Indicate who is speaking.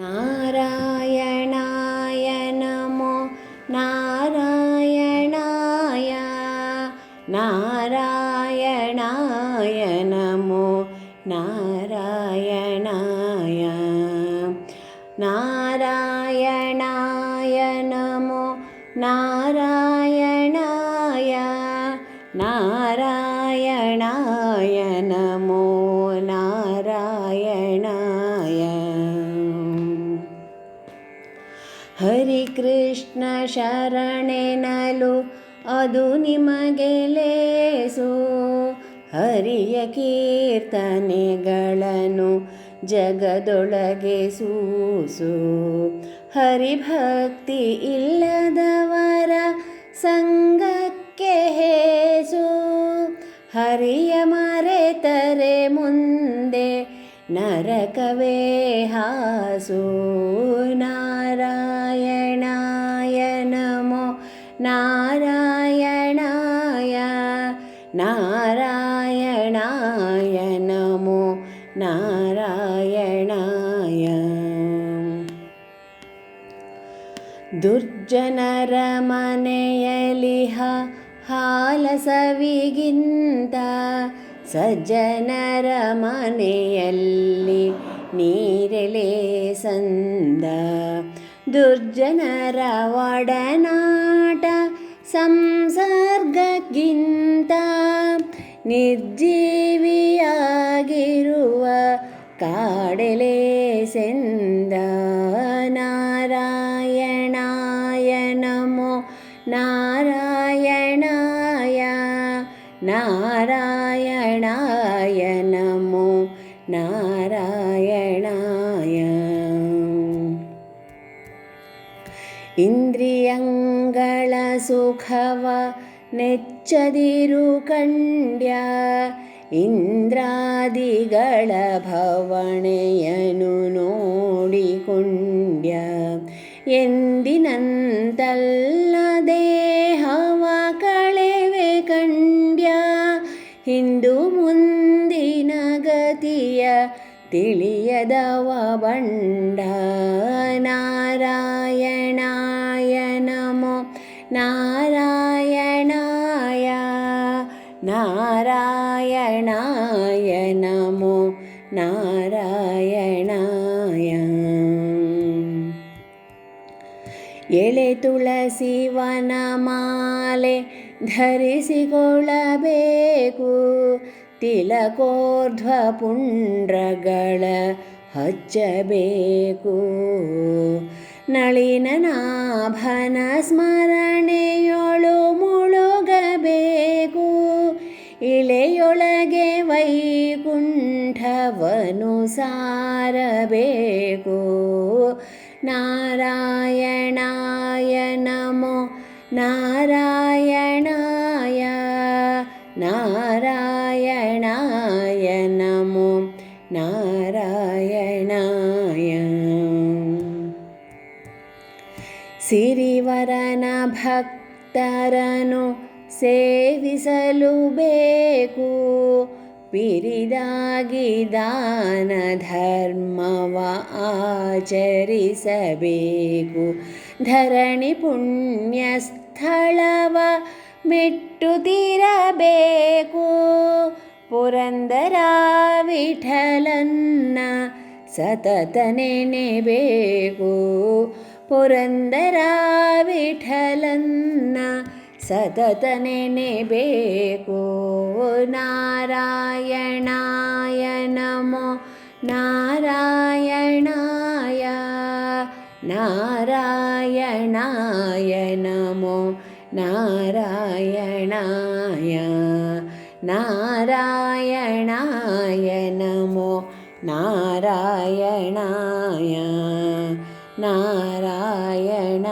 Speaker 1: नारायणाय नमो नारायणाय नारायणाय नमो नारायणाय नारायणाय नमो नारायणाय नारायणाय नमो नारायणाय ಹರಿಕೃಷ್ಣ ಶರಣೆನಲು ಅದು ನಿಮಗೆ ಲೇಸು ಹರಿಯ ಕೀರ್ತನೆಗಳನ್ನು ಜಗದೊಳಗೆ ಸೂಸು. ಹರಿಭಕ್ತಿ ಇಲ್ಲದವರ ಸಂಗಕ್ಕೆ ಹೇಸು. ಹರಿಯ ಮರೆತರೆ ಮುಂದೆ ನರಕವೇ ಹಾಸು. ನಾರಾಯಣಾಯ ನಾರಾಯಣಾಯ. ನಮೋ ನಾರಾಯಣಾಯ ದುರ್ಜನರ ಮನೆಯಲಿಹ ಹಾಲಸವಿಗಿಂತ ಸಜ್ಜನರ ಮನೆಯಲ್ಲಿ ನೀರೆಲೆ ಸಂದ. ದುರ್ಜನರ ಒಡನಾಟ ಸಂಸರ್ಗಕ್ಕಿಂತ ನಿರ್ಜೀವಿಯಾಗಿರುವ ಕಾಡೆಲೆ ಸೆಂದ ನಾರಾಯಣಾಯ ನಮೋ ನಾರಾಯಣಾಯ ನಾರಾಯಣಾಯ ನಮೋ ನಾರಾಯಣಾಯ ಇಂದ್ರಿಯಂಗಳ ಸುಖವ ನೆಚ್ಚದಿರು ಕಂಡ್ಯ ಇಂದ್ರಾದಿಗಳ ಭವಣೆಯನು ನೋಡಿಕೊಂಡ್ಯ. ಎಂದಿನಂತಲ್ಲ ದೇಹವ ಕಳೆವೆ ಕಂಡ್ಯ. ಹಿಂದು ಮುಂದಿನ ಗತಿಯ ತಿಳಿಯದವ ಬಂಡ ನಾರಾಯಣಾಯ ನಮೋ ನಾರಾಯಣಾಯ ನಾರಾಯಣಾಯ ನಮೋ ನಾರಾಯಣಾಯ ಎಳೆ ತುಳಸಿ ವನಮಾಲೆ ಧರಿಸಿಕೊಳ್ಳಬೇಕು ತಿಲಕೋರ್ಧ್ವ ಪುಂಡ್ರಗಳ ಹಚ್ಚಬೇಕು ನಳಿನನಾಭನ ಸ್ಮರಣೆಯೊಳು ಮುಳುಗಬೇಕು. ಇಳೆಯೊಳಗೆ ವೈಕುಂಠವನು ಸಾರಬೇಕು. ನಾರಾಯಣಾಯ ನಮೋ ನಾರಾಯಣಾಯ ಭಕ್ತರನು ಸೇವಿಸಲು ಬೇಕು. ಪಿರಿದಾಗಿ ದಾನ ಧರ್ಮವ ಆಚರಿಸಬೇಕು. ಧರಣಿ ಪುಣ್ಯ ಸ್ಥಳವ ಮೆಟ್ಟುತ್ತಿರಬೇಕು ಪುರಂದರ ವಿಠಲನ್ನ ಸತತ ನೆನೆಬೇಕು ಪುರಂದರ ವಿಠಲನ್ನ ಸತತ ನೆನೆಬೇಕು ನಾರಾಯಣಾಯ ನಮೋ ನಾರಾಯಣಾಯ ನಾರಾಯಣಾಯ ನಮೋ ನಾರಾಯಣಾಯ ನಾರಾಯಣಾಯ ನಮೋ ನಾರಾಯಣಾಯ ನಾರಾಯಣ